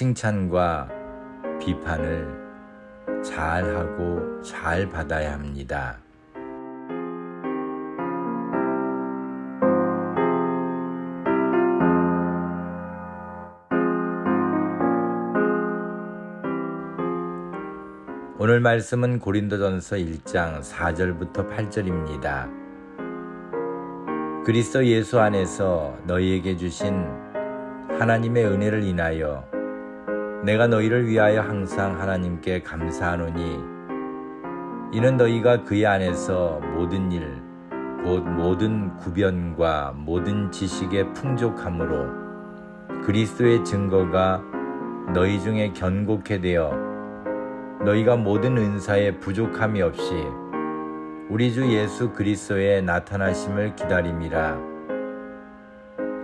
칭찬과 비판을 잘 하고 잘 받아야 합니다. 오늘 말씀은 고린도전서 1장 4절부터 8절입니다. 그리스도 예수 안에서 너희에게 주신 하나님의 은혜를 인하여 내가 너희를 위하여 항상 하나님께 감사하노니 이는 너희가 그의 안에서 모든 일, 곧 모든 구변과 모든 지식의 풍족함으로 그리스도의 증거가 너희 중에 견고케 되어 너희가 모든 은사에 부족함이 없이 우리 주 예수 그리스도의 나타나심을 기다림이라.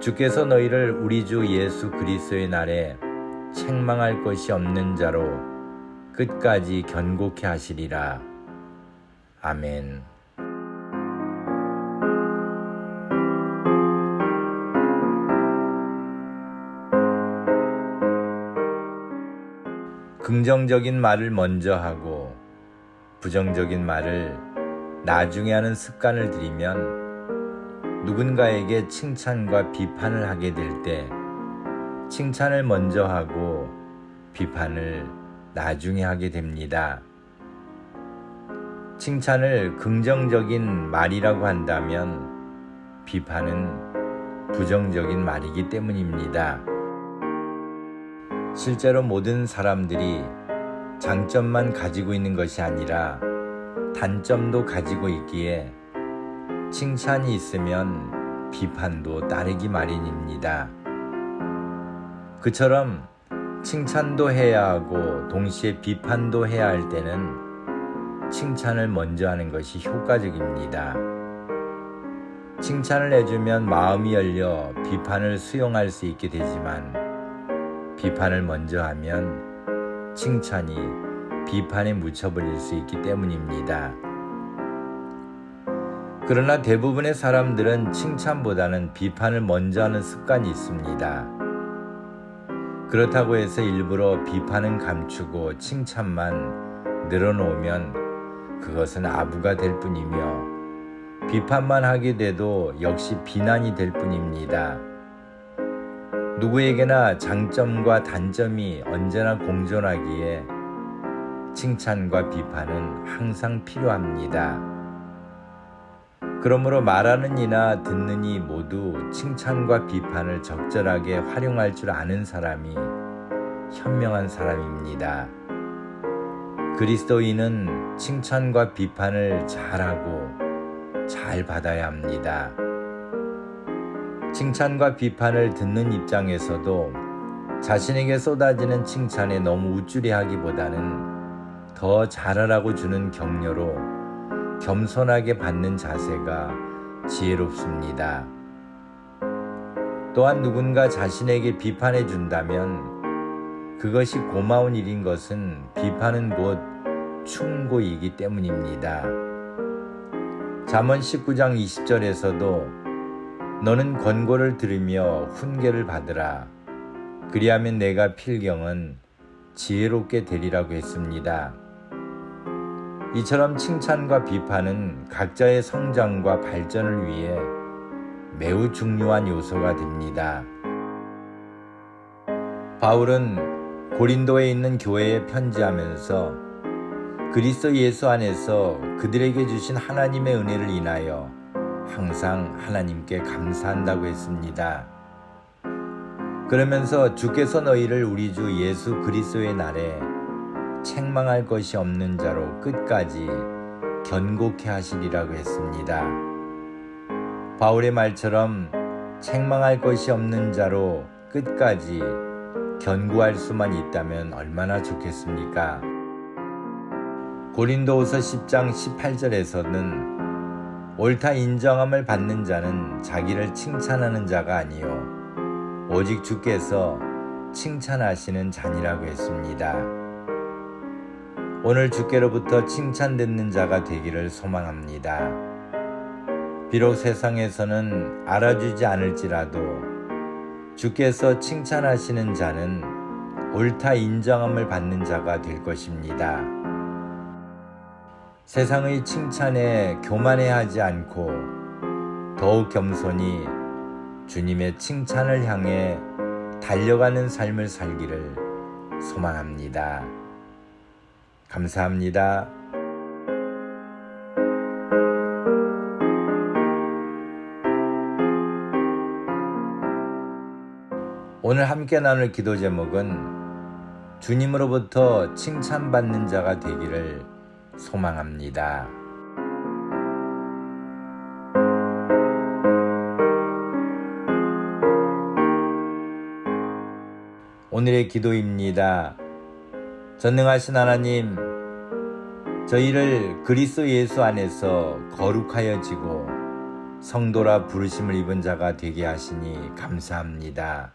주께서 너희를 우리 주 예수 그리스도의 날에 책망할 것이 없는 자로 끝까지 견고케 하시리라. 아멘. 긍정적인 말을 먼저 하고 부정적인 말을 나중에 하는 습관을 들이면 누군가에게 칭찬과 비판을 하게 될 때 칭찬을 먼저 하고 비판을 나중에 하게 됩니다. 칭찬을 긍정적인 말이라고 한다면 비판은 부정적인 말이기 때문입니다. 실제로 모든 사람들이 장점만 가지고 있는 것이 아니라 단점도 가지고 있기에 칭찬이 있으면 비판도 따르기 마련입니다. 그처럼 칭찬도 해야 하고 동시에 비판도 해야 할 때는 칭찬을 먼저 하는 것이 효과적입니다. 칭찬을 해주면 마음이 열려 비판을 수용할 수 있게 되지만 비판을 먼저 하면 칭찬이 비판에 묻혀버릴 수 있기 때문입니다. 그러나 대부분의 사람들은 칭찬보다는 비판을 먼저 하는 습관이 있습니다. 그렇다고 해서 일부러 비판은 감추고 칭찬만 늘어놓으면 그것은 아부가 될 뿐이며 비판만 하게 돼도 역시 비난이 될 뿐입니다. 누구에게나 장점과 단점이 언제나 공존하기에 칭찬과 비판은 항상 필요합니다. 그러므로 말하는 이나 듣는 이 모두 칭찬과 비판을 적절하게 활용할 줄 아는 사람이 현명한 사람입니다. 그리스도인은 칭찬과 비판을 잘하고 잘 받아야 합니다. 칭찬과 비판을 듣는 입장에서도 자신에게 쏟아지는 칭찬에 너무 우쭐해 하기보다는 더 잘하라고 주는 격려로 겸손하게 받는 자세가 지혜롭습니다. 또한 누군가 자신에게 비판해 준다면 그것이 고마운 일인 것은 비판은 곧 충고이기 때문입니다. 잠언 19장 20절에서도 너는 권고를 들으며 훈계를 받으라. 그리하면 내가 필경은 지혜롭게 되리라고 했습니다. 이처럼 칭찬과 비판은 각자의 성장과 발전을 위해 매우 중요한 요소가 됩니다. 바울은 고린도에 있는 교회에 편지하면서 그리스도 예수 안에서 그들에게 주신 하나님의 은혜를 인하여 항상 하나님께 감사한다고 했습니다. 그러면서 주께서 너희를 우리 주 예수 그리스도의 날에 책망할 것이 없는 자로 끝까지 견고케 하시리라고 했습니다. 바울의 말처럼 책망할 것이 없는 자로 끝까지 견고할 수만 있다면 얼마나 좋겠습니까? 고린도후서 10장 18절에서는 옳다 인정함을 받는 자는 자기를 칭찬하는 자가 아니요 오직 주께서 칭찬하시는 자니라고 했습니다. 오늘 주께로부터 칭찬 듣는 자가 되기를 소망합니다. 비록 세상에서는 알아주지 않을지라도 주께서 칭찬하시는 자는 옳다 인정함을 받는 자가 될 것입니다. 세상의 칭찬에 교만해하지 않고 더욱 겸손히 주님의 칭찬을 향해 달려가는 삶을 살기를 소망합니다. 감사합니다. 오늘 함께 나눌 기도 제목은 주님으로부터 칭찬받는 자가 되기를 소망합니다. 오늘의 기도입니다. 전능하신 하나님, 저희를 그리스도 예수 안에서 거룩하여지고 성도라 부르심을 입은 자가 되게 하시니 감사합니다.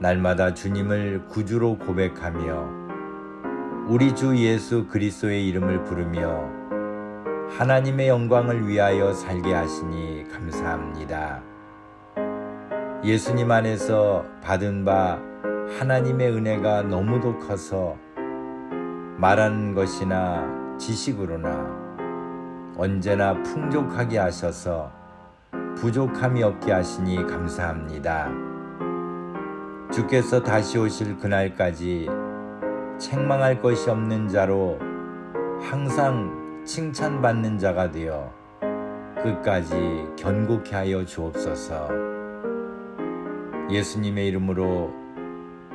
날마다 주님을 구주로 고백하며 우리 주 예수 그리스도의 이름을 부르며 하나님의 영광을 위하여 살게 하시니 감사합니다. 예수님 안에서 받은 바 하나님의 은혜가 너무도 커서 말하는 것이나 지식으로나 언제나 풍족하게 하셔서 부족함이 없게 하시니 감사합니다. 주께서 다시 오실 그날까지 책망할 것이 없는 자로 항상 칭찬받는 자가 되어 끝까지 견고케 하여 주옵소서. 예수님의 이름으로